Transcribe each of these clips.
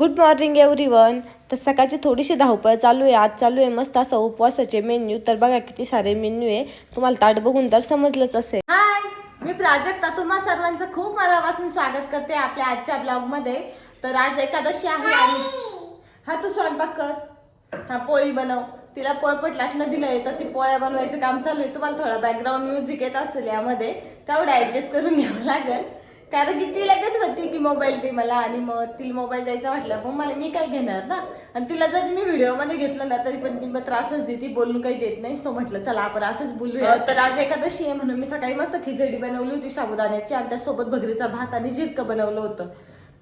Good morning everyone तर सकाळची थोडीशी धावपळ चालू आहे. आज चालू आहे मस्त असं उपवासाचे मेन्यू तर बघा किती सारे मेन्यू आहे. तुम्हाला ताट बघून तर समजलंच असेल. हाय मी प्राजक्ता. तुम्हा सर्वांचं खूप मनापासून स्वागत करते आपल्या आजच्या ब्लॉगमध्ये तर आज एकादशी आहे आणि हा तू स्वयंपाक कर. हा पोळी बनव. तिला पोळपट लाटणं दिलंय तर ती पोळ्या बनवायचं काम चालू आहे. तुम्हाला थोडा बॅकग्राऊंड म्युझिक येत असेल यामध्ये. तेवढं ऍडजस्ट करून घ्यावं लागेल. कारण की ती लगेच म्हणते की मोबाईल दे मला आणि मग तिला मोबाईल द्यायचा म्हटलं मग मला मी काय घेणार ना? आणि तिला जर मी व्हिडिओमध्ये घेतलं ना तरी पण ती मग त्रासच देते बोलून काही देत नाही. सो म्हटलं चला आपण असंच बोलूया. तर आज एकादशी आहे म्हणून मी सकाळी मस्त खिचडी बनवली होती साबुदाण्याची आणि त्यासोबत भगरीचा भात आणि जिरकं बनवलं होतं.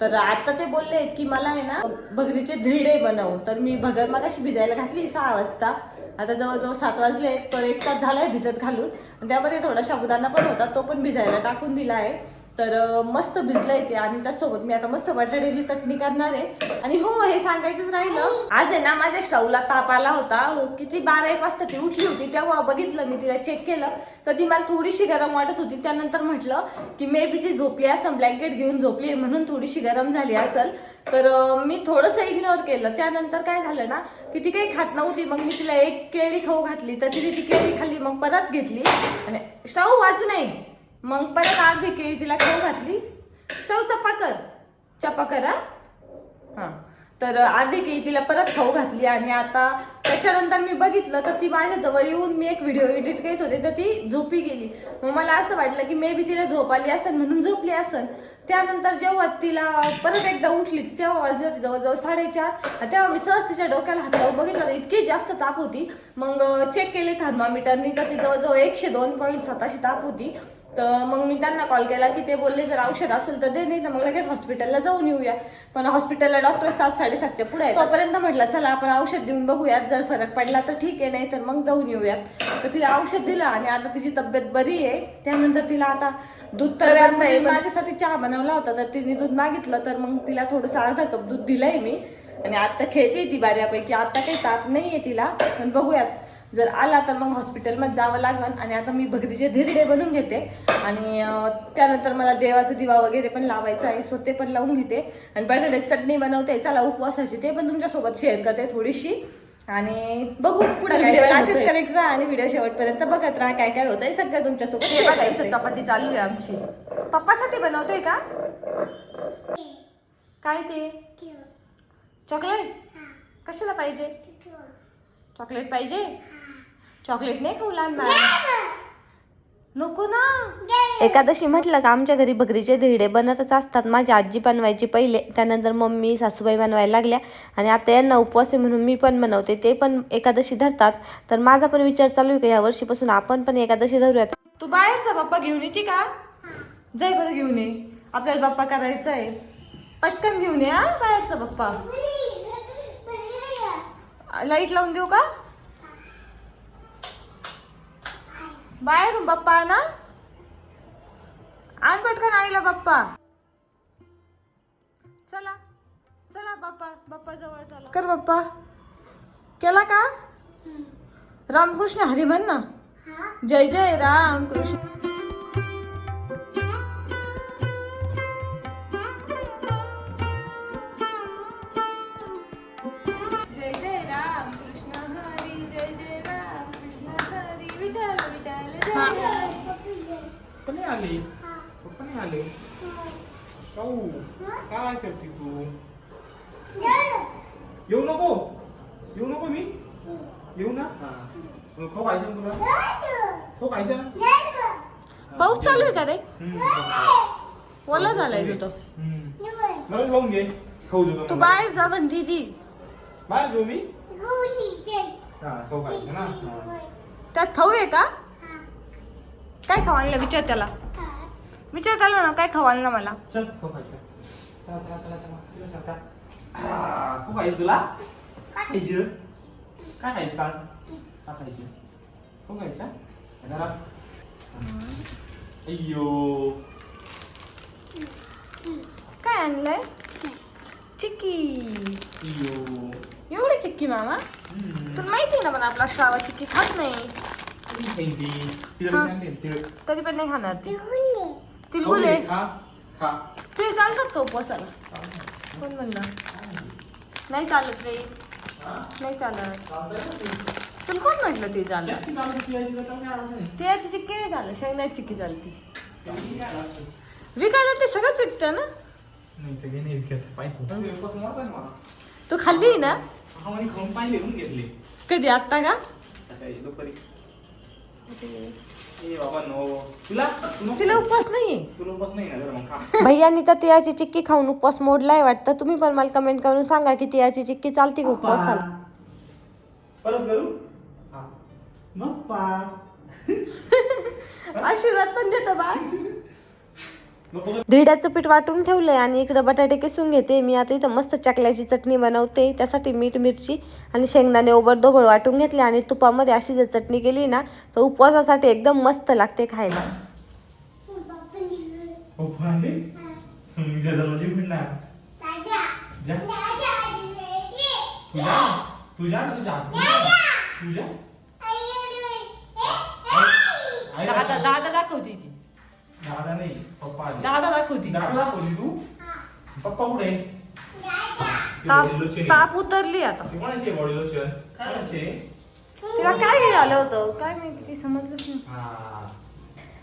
तर आता ते बोलले आहेत की मला आहे ना भगरीचे धिरडे बनव. तर मी भगर मगाशी भिजायला घातली सहा वाजता. आता जवळजवळ सात वाजले तर एक तास झालाय भिजत घालून. त्यामध्ये थोडा साबुदाणा पण होता तो पण भिजायला टाकून दिला आहे. तर मस्त भिजलंय ते आणि त्यासोबत मी आता मस्त बटाट्याची चटणी करणार आहे. आणि हो हे सांगायचंच राहिलं. आज आहे ना माझ्या शवला ताप आला होता. किती बारा एक वाजता ती उठली होती. तेव्हा बघितलं मी तिला चेक केलं. तर ती मला थोडीशी गरम वाटत होती. त्यानंतर म्हटलं की मे बी ती झोपली असं ब्लँकेट घेऊन झोपली म्हणून थोडीशी गरम झाली असेल. तर मी थोडंसं इग्नोर केलं. त्यानंतर काय झालं ना की ती काही खात नव्हती. मग मी तिला एक केळी खाऊ घातली. तर तिने ती केळी खाल्ली मग परत घेतली. आणि स्टव वाजू नाही मग परत अर्धी केळी तिला खाऊ घातली? शव चपा कर. चपा कर हा? हां. तर अर्धी केळी तिला परत खाऊ घातली आणि आता त्याच्यानंतर मी बघितलं तर ती माझ्याजवळ येऊन मी एक व्हिडिओ एडिट करत होते तर ती झोपी गेली. मग मला असं वाटलं की मे बी तिला झोप आली असेल म्हणून झोपली असेल. त्यानंतर जेव्हा तिला परत एकदा उठली तेव्हा वाजली होती जवळजवळ साडेचार. तेव्हा मी सहज तिच्या डोक्याला हात लावून बघितलं तर इतकी जास्त ताप होती. मग चेक केले थर्मामीटरनी तर ती जवळजवळ एकशे दोन पॉईंट सताशी ताप होती. तर मग मी त्यांना कॉल केला की ते बोलले जर औषध असेल तर दे नाही तर मग लगेच हॉस्पिटलला जाऊन येऊया. पण हॉस्पिटलला डॉक्टर सात साडेसातच्या पुढे आहे तोपर्यंत म्हटलं चला आपण औषध देऊन बघूयात. जर फरक पडला तर ठीक आहे नाही तर मग जाऊन येऊयात. तर तिला औषध दिलं आणि आता तिची तब्येत बरी आहे. त्यानंतर तिला आता दूध तर नाही माझ्यासाठी चहा बनवला होता तर तिने दूध मागितलं. तर मग तिला थोडंसं अर्धा कप दूध दिलंय मी. आणि आता खेळते ती बऱ्यापैकी. आता काही ताप नाही आहे तिला. पण बघूयात. जर आला तर मग हॉस्पिटलमध्ये जावं लागेल आणि आता मी भगरीचे धिरडे बनवून घेते. आणि त्यानंतर मला देवाचा दिवा वगैरे पण लावायचा आहे सो ते पण लावून घेते. आणि बटाट्याची चटणी बनवते चला उपवासाची ते पण तुमच्यासोबत शेअर करते थोडीशी. आणि बघू पुढे व्हिडिओ असेच कनेक्ट राहा आणि व्हिडिओ शेवटपर्यंत बघत राहा काय काय होतंय. सगळं तुमच्यासोबत हे बघा इथं चपाती चालू आहे आमची. पप्पासाठी बनवतोय का? काय ते? चॉकलेट? कशाला पाहिजे? चॉकलेट पाहिजे? चॉकलेट नाही खाऊ लहान बाळ. नको ना. एकादशी म्हटलं का आमच्या घरी बकरीचे धिरडे बनतच असतात. माझी आजी बनवायची पहिले त्यानंतर मम्मी सासूबाई बनवायला लागल्या. आणि आता यांना उपवास आहे म्हणून मी पण बनवते. ते पण एकादशी धरतात. तर माझा पण विचार चालू आहे का या वर्षीपासून आपण पण एकादशी धरूयात? तू बाहेरचा बाप्पा घेऊन येते का? जाय बरं घेऊन ये. आपल्याला बाप्पा करायचा आहे पटकन घेऊन ये हा बाहेरचा बाप्पा. लाइट लावून देऊ का? बाहेरून बाप्पा ना आण पटकन आईला बाप्पा. चला चला बाप्पा बाप्पा जवळ चला. कर बाप्पा. केला का? रामकृष्ण हरी म्हण ना. जय जय राम पप्पा नाही आले. पप्पा नाही आले. शाऊ काय करते तू? येऊ नको. येऊ नको मी. येऊ ना? हा. खाऊ खायचं ना तुला? खाऊ खायचं पाऊस चालू आहे का रे. ओला झालाय तू तो हम्म. मला लावून घे. खाऊ देतो तू. बाहेर जा म्हणती ती बाहेर जाऊ मी? हा खाऊ खायचं ना? हा. त्यात खाऊ आहे का? काय खाऊ आणलं? विचार त्याला. विचार त्याला ना काय खाऊ आणलं मला? चल चला. चला तुला? काय खायचं काय खायचं सांग? काय खायचं? खाऊ खायचं जरा अय्यो. काय आणलंय? चिक्की. अय्यो. एवढी चिक्की मामा. तुला माहिती आहे ना पण आपला श्रावा चिक्की खात नाही. खाईन ती? हा. तिळं. तरी पण नाही खाणार ती खाऊ तिलगुले दे, खा खा तुझे चालतात का उपवासाला खा. कोण म्हणलं. नाही चालत रे हा? नाही चालत चालतंय ना ते. तुला कोण म्हटलं ते चालत चटणी चालू केली आहे, तिला तर काय अडचण नाही. तिळाची चिक्की नाही चालत शेंगण्याची चिक्की चालती चटणी काय लागतं? विकायला ते सगळंच विकतं ना नाही सगळे नाही विकत पाहिजे मला तू खाल्ली ना हा म्हणे खाऊन पाहिले म्हणून घेतले कधी आत्ता का सकाळी दुपारी तुला उपवास नाही भैयानी तर तिळाची चिक्की खाऊन उपवास मोडलाय वाटतं. तुम्ही पण मला कमेंट करून सांगा की तिळाची चिक्की चालते का उपवासाला आशीर्वाद पण देतो बा? धिरड्याचं पीठ वाटून ठेवलंय आणि इकडे बटाटे किसून घेते. मी आता इथं मस्त चकल्याची चटणी बनवते. त्यासाठी मीठ मिरची आणि शेंगदाणे ओबडधोबड वाटून घेतले आणि तुपामध्ये अशी जर चटणी केली ना तर उपवासासाठी एकदम मस्त लागते खायला. दादा दादा दाखवते दादा नाही पप्पा आले. दादा दाखवती. दादा दाखवली तू? पप्पा कुठे ताप ताप उतरली आता. कोणाचे बॉडी लोशन कोणाचे? तिला काय झालं होतं? काय माहिती काही समजलंच नाही. हा.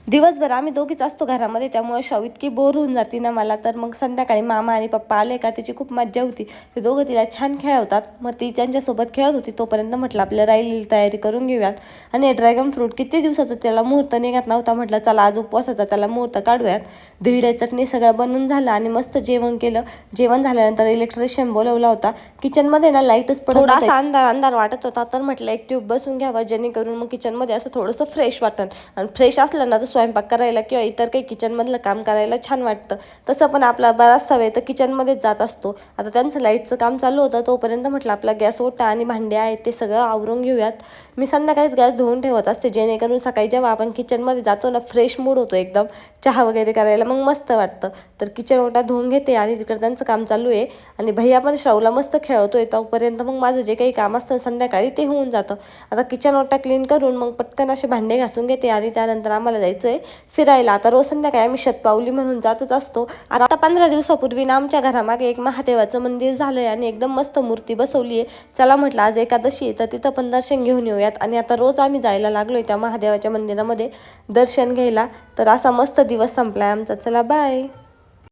दिवसभर आम्ही दोघीच असतो घरामध्ये त्यामुळे शाव इतकी बोर होऊन जाते ना मला. तर मग संध्याकाळी मामा आणि पप्पा आले का त्याची खूप मज्जा होती. ते दोघं तिला छान खेळवतात मग ती त्यांच्यासोबत खेळत होती. तोपर्यंत म्हटलं आपल्या राहिलेली तयारी करून घेऊयात. आणि ड्रॅगन फ्रूट किती दिवसाचं त्याला मुहूर्त निघत नव्हता. म्हटलं चला आज उपवासाचा त्याला मुहूर्त काढूयात. धिरडे चटणी सगळं बनवून झालं आणि मस्त जेवण केलं. जेवण झाल्यानंतर इलेक्ट्रिशियन बोलवला होता किचनमध्ये ना लाईटच पडत थोडासा अंधार अंधार वाटत होता. तर म्हटलं एक ट्यूब बसून घ्यावा जेणेकरून मग किचनमध्ये असं थोडंसं फ्रेश वाटतं आणि फ्रेश असलं ना तर स्वयंपाक करायला किंवा इतर काही किचनमधलं काम करायला छान वाटतं. तसं पण आपला बराचसा वेळ तर किचनमध्येच जात असतो. आता त्यांचं लाईटचं काम चालू होतं तोपर्यंत म्हटलं आपला गॅस ओटा आणि भांडे आहेत ते सगळं आवरून घेऊयात. मी संध्याकाळीच गॅस धुवून ठेवत असते जेणेकरून सकाळी जेव्हा आपण किचनमध्ये जातो ना फ्रेश मूड होतो एकदम. चहा वगैरे करायला मग मस्त वाटतं. तर किचन ओटा धुवून घेते आणि तिकडे त्यांचं काम चालू आहे. आणि भैया पण श्राऊला मस्त खेळतोय तोपर्यंत मग माझं जे काही काम असतं संध्याकाळी ते होऊन जातं. आता किचन ओटा क्लीन करून मग पटकन असे भांडे घासून घेते आणि त्यानंतर आम्हाला जायचं आहे फिरायला. आता रोज संध्याकाळी आम्ही शतपावली म्हणून जातच असतो. आता पंधरा दिवसापूर्वी ना आमच्या घरामागे एक महादेवाचं मंदिर झालंय आणि एकदम मस्त मूर्ती बसवली आहे चला म्हटलं आज एकादशी तर तिथं पण दर्शन घेऊन येऊयात. आणि आता रोज आम्ही जायला लागलोय त्या महादेवाच्या मंदिरामध्ये दर्शन घ्यायला. तर असा मस्त दिवस संपलाय आमचा. चला बाय